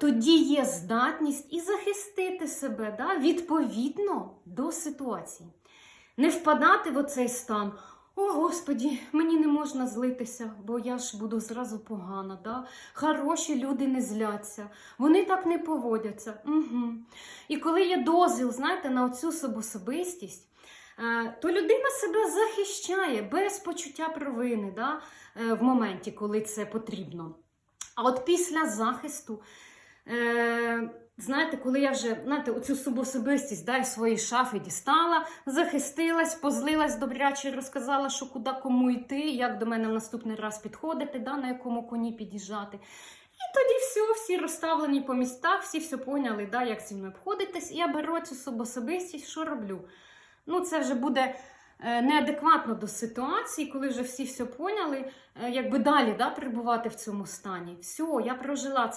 тоді є здатність і захистити себе да, відповідно до ситуації. Не впадати в оцей стан. О, Господі, мені не можна злитися, бо я ж буду зразу погана. Да? Хороші люди не зляться, вони так не поводяться. Угу. І коли є дозвіл, знаєте, на оцю собособистість, е, то людина себе захищає без почуття провини да? е, в моменті, коли це потрібно. А от після захисту, е, знаєте, коли я вже знаєте, оцю собособистість да, із своєї шафи дістала, захистилась, позлилась добряче, розказала, що куди кому йти, як до мене в наступний раз підходити, да, на якому коні під'їжджати. І тоді все, всі розставлені по містах, всі все поняли, да, як зі мною обходитись. І я беру цю собособистість, що роблю? Ну, це вже буде неадекватно до ситуації, коли вже всі все поняли, е, якби далі да, перебувати в цьому стані. Все, я прожила це.